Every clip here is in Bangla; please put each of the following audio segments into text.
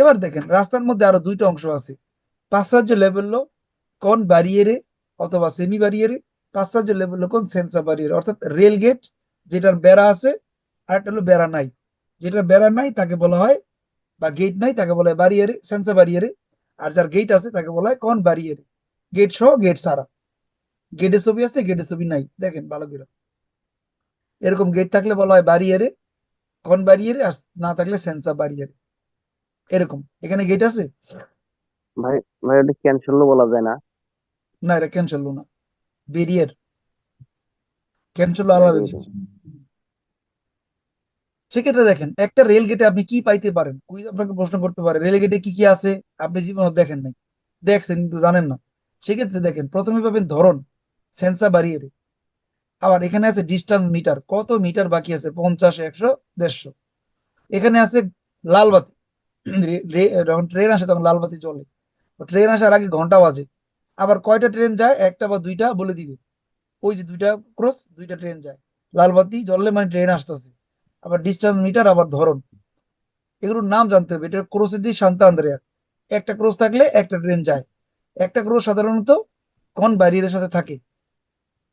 এবার দেখেন, রাস্তার মধ্যে আরও দুইটা অংশ আছে। passaggio livello con barriere অথবা সেমি ব্যারিয়ারে passaggio livello কোন senza barriere অর্থাৎ রেল গেট যেটার বেড়া আছে আর একটা হলো বেড়া নাই। যেটার বেড়া নাই, তাকে বলা হয়, বা গেট নাই, তাকে বলা হয় বারিয়ারে সেন্সা বারিয়ারে আর যার গেট আছে, তাকে বলা হয় কন বারিয়ারে গেট সহ গেট সারা গেটের ছবি আছে গেটের ছবি নাই। দেখেন, ভালো করে। এরকম গেট থাকলে বলা হয় বারিয়ারে কন বারিয়ারে আর না থাকলে সেন্সা বারিয়ারে এরকম। এখানে গেট আছে? ভাই ভাই ওটা ক্যান্সেলও বলা যায় না। না এটা না। ক্যান্সেল আলাদা জিনিস। সেক্ষেত্রে দেখেন একটা রেল গেটে আপনি কি পাইতে পারেন? কুইজ আপনাকে প্রশ্ন করতে পারে রেল গেটে কি কি আছে? আপনি জীবনে দেখেন নাই। দেখছেন কিন্তু জানেন না। সেক্ষেত্রে দেখেন প্রথমে পাবেন ধরন সেন্সা বাড়িয়ে আবার এখানে আছে ডিস্টেন্স মিটার কত মিটার বাকি আছে? পঞ্চাশ একশো দেড়শো। এখানে আছে লাল বাতি। যখন ট্রেন আসে তখন লাল বাতি চলে ট্রেন আসার আগে ঘণ্টা বাজে। আবার কয়টা ট্রেন যায়? একটা বা দুইটা বলে দিবে। ওই যে দুইটা ক্রস দুইটা ট্রেন যায়। লাল বাতি জ্বললে মানে ট্রেন আসতেছে। আবার ডিস্টেন্স মিটার আবার ধরন। এগুলোর নাম জানতে হবে। এটা ক্রোসের দিয়ে শান্তা আন্দ্রেয়া। একটা ক্রোস থাকলে একটা ট্রেন যায়। একটা ক্রোস সাধারণত কোন ব্যারিয়ারের সাথে থাকে?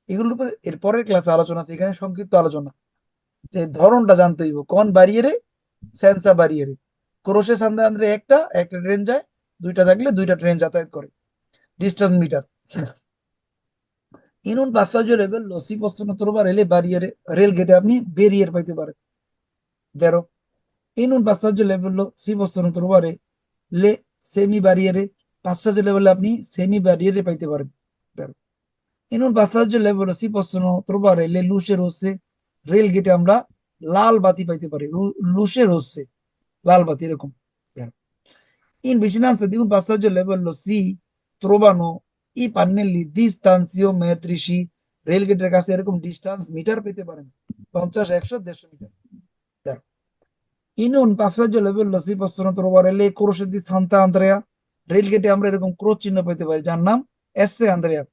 এগুলোর উপর এর পরের ক্লাসে আলোচনা আছে। এখানে সংক্ষিপ্ত আলোচনা। যে ধরনটা জানতে হইব। কোন ব্যারিয়ারে সেন্সা ব্যারিয়ারে ক্রোশে সান্দে আন্দ্রে একটা একটা ট্রেন যায়, দুইটা থাকলে দুইটা ট্রেন যাতায়াত করে। ডিস্টেন্স মিটার ইনুন বাসাজ রেবেল লসি পশ্চিম তরবার রেলে বারিয়ারে রেল গেটে আপনি বেরিয়ার পাইতে পারে দেরো ইনুন বাসাজ লেভেল লো সি পশ্চিম তরবারে লে সেমি বারিয়ারে পাঁচসাজ লেভেলে আপনি সেমি বারিয়ারে পাইতে পারেন। ইনুন বাসাজ লেভেল সি পশ্চিম তরবারে লে লুশে রোসে রেল গেটে আমরা লাল বাতি পাইতে পারি। লুশে রোসে। লাল বাতি এরকম vero? In vicinanza di un passaggio livello si trovano i pannelli distanziometrici rail গেটের কাছে এরকম ডিস্টেন্স মিটার পেতে পারেন পঞ্চাশ একশো দেড়শো মিটার দেখো In un passaggio livello si possono trovare le croce di Santa Andrea rail গেটে আমরা এরকম ক্রোশ চিহ্ন পেতে পারি যার নাম এস এ আন্দ্রেয়া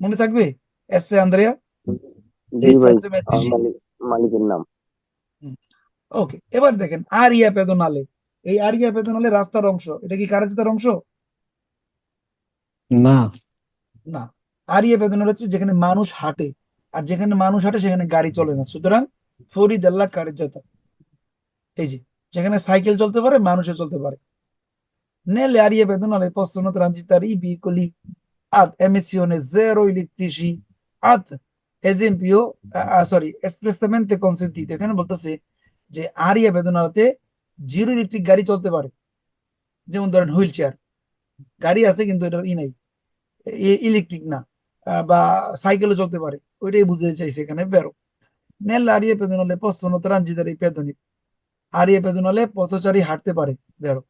মনে থাকবে এস এ আন্দ্রেয়া মালিকের নাম ওকে এবার দেখেন আরিয়া পেদনালে এই আরিয়া পেদনালে রাস্তার অংশ এটা কি কারাচিতার অংশ? না। না। আরিয়া পেদনাল হচ্ছে যেখানে মানুষ হাঁটে আর যেখানে মানুষ হাঁটে সেখানে গাড়ি চলে না। সুতরাং ফরিদ ফরিদাল্লা কারিজাতা এই যে যেখানে সাইকেল চলতে পারে মানুষও চলতে পারে। nelle aree pedonali possono transitare i veicoli ad emissione zero elettrici ad esempio sorry espressamente consentito এখানে বলতেছে যে আরিয়া বেদনাতে জিরো ইলেকট্রিক গাড়ি চলতে পারে। যেমন ধরেন হুইল চেয়ার। গাড়ি আছে কিন্তু এটার ই নাই। ইলেকট্রিক না। বা সাইকেলও চলতে পারে। ওইটাই বুঝতে চাইছে এখানে বেরো। নেল আরিয়া পেদনালে possono transitare i pedoni আরিয়া পেদনালে পথচারী হাঁটতে পারে। বেরো।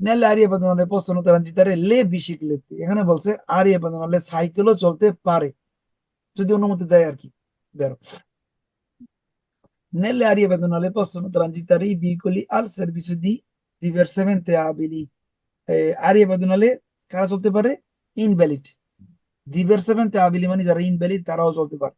nelle aree pedonali possono transitare le biciclette এখানে বলছে আরিয়া পেদনালে সাইকেলও চলতে পারে। যদি অনুমতি দেয় আর কি। বেরো। nelle aree pedonali possono transitare i veicoli al servizio di diversamente abili area পেদনালে কারা চলতে পারে ইনভ্যালিড diversamente abili মানে যারা ইনভ্যালিড তারাও চলতে পারে